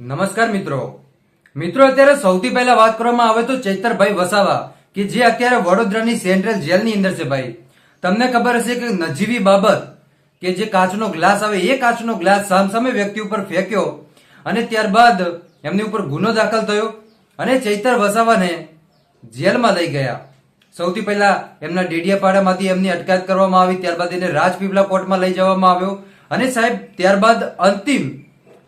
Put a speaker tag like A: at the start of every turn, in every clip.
A: નમસ્કાર મિત્રો. મિત્રો, અત્યારે સૌથી પહેલા વાત કરવામાં આવે તો ચૈતરભાઈ વસાવા, કે જે અત્યારે વડોદરાની સેન્ટ્રલ જેલની અંદર છે ભાઈ. તમને ખબર હશે કે નજીવી બાબત, કે જે કાચનો ગ્લાસ આવે, એ કાચનો ગ્લાસ સામસામે વ્યક્તિ ઉપર ફેંક્યો અને ત્યારબાદ એમની ઉપર ગુનો દાખલ થયો અને ચૈતર વસાવાને જેલમાં લઈ ગયા. સૌથી પહેલા એમના ડેડિયાપાડામાંથી એમની અટકાયત કરવામાં આવી, ત્યારબાદ એને રાજપીપળા કોર્ટમાં લઈ જવામાં આવ્યો અને સાહેબ, ત્યારબાદ અંતિમ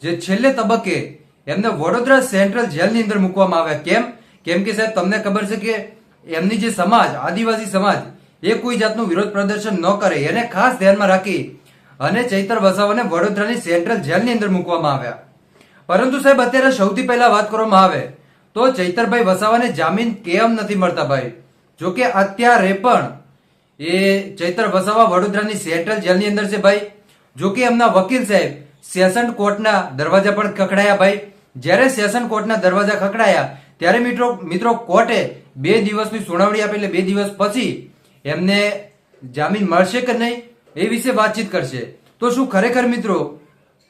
A: જે છેલ્લે તબક્કે એમને વડોદરા સેન્ટ્રલ જેલની અંદર મૂકવામાં આવ્યા. કેમ? કેમ કે સાહેબ, તમને ખબર છે કે એમની જે સમાજ, આદિવાસી સમાજ, એ કોઈ જાતનું વિરોધ પ્રદર્શન ન કરે. એને ખાસ ધ્યાનમાં રાખી અને ચૈતર વસાવાને વડોદરાની સેન્ટ્રલ જેલની અંદર મૂકવામાં આવ્યા. પરંતુ સાહેબ, અત્યારે સૌથી પહેલા વાત કરવામાં આવે તો ચૈતરભાઈ વસાવાને જામીન કેમ નથી મળતા ભાઈ? જો કે અત્યારે પણ એ ચૈતર વસાવા વડોદરાની સેન્ટ્રલ જેલની અંદર છે ભાઈ. જો કે એમના વકીલ સાહેબ સેશન કોર્ટના દરવાજા પણ ખખડાયા ભાઈ. જ્યારે સેશન કોર્ટના દરવાજા ખખડાયા, ત્યારે મિત્રો મિત્રો કોર્ટે બે દિવસની સુનાવણી આપી એટલે બે દિવસ પછી એમને જામીન મળશે કે નહીં એ વિશે વાતચીત કરશે. તો શું ખરેખર મિત્રો,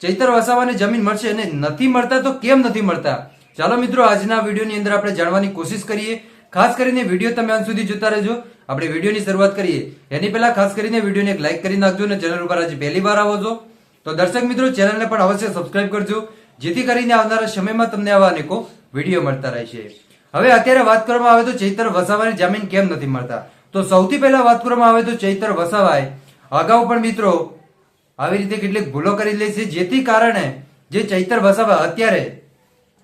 A: ચૈતર વસાવાને જમીન મળશે અને નથી મળતા તો કેમ નથી મળતા? ચાલો મિત્રો, આજના વિડીયોની અંદર આપણે જાણવાની કોશિશ કરીએ. ખાસ કરીને વીડિયો તમે અંત સુધી જોતા રહેજો. આપણે વિડીયોની શરૂઆત કરીએ. એની પહેલા ખાસ કરીને વિડીયોને એક લાઇક કરી નાખજો અને ચેનલ ઉપર આજે પહેલી વાર આવો છો. તો દર્શક મિત્રો, ચેનલને પણ અવશ્ય સબસ્ક્રાઇબ કરજો. જેથી કરીને આવનારા સમયમાં તમને આવા અનેકો વીડિયો મળતા રહેશે. હવે અત્યારે વાત કરવામાં આવે તો ચૈતર વસાવાને જામીન કેમ નથી મળતા? તો સૌથી પહેલા વાત કરવામાં આવે તો ચૈતર વસાવાએ અગાઉ પણ મિત્રો આવી રીતે કેટલીક ભૂલો કરી લે છે, જેથી કારણે જે ચૈતર વસાવા અત્યારે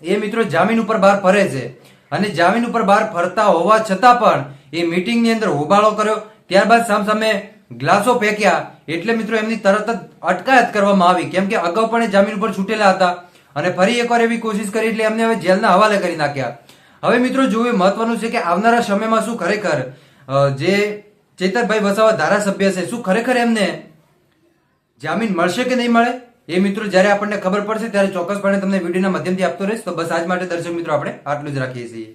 A: એ મિત્રો જામીન ઉપર બહાર ફરે છે. અને જામીન ઉપર બહાર ફરતા હોવા છતાં પણ એ મિટિંગની અંદર હોબાળો કર્યો. ત્યારબાદ સામસામે ગ્લાસો ફેંક્યા. એટલે મિત્રો એમની તરત જ અટકાયત કરવામાં આવી. કેમ કે અગાઉ પણ એ જામીન ઉપર છૂટેલા હતા. અને ફરી એકવાર એવી કોશિશ કરી એટલે એમને હવે જેલના હવાલે કરી નાખ્યા. હવે મિત્રો જોવું મહત્વનું છે કે આવનારા સમયમાં શું ખરેખર જે ચેતરભાઈ વસાવા ધારાસભ્ય છે, શું ખરેખર એમને જામીન મળશે કે નહીં મળે? એ મિત્રો, જ્યારે આપણને ખબર પડશે, ત્યારે ચોક્કસપણે તમને વિડીયોના માધ્યમથી આપતો રહીશ. તો બસ આજ માટે દર્શક મિત્રો, આપણે આટલું જ રાખીએ છીએ.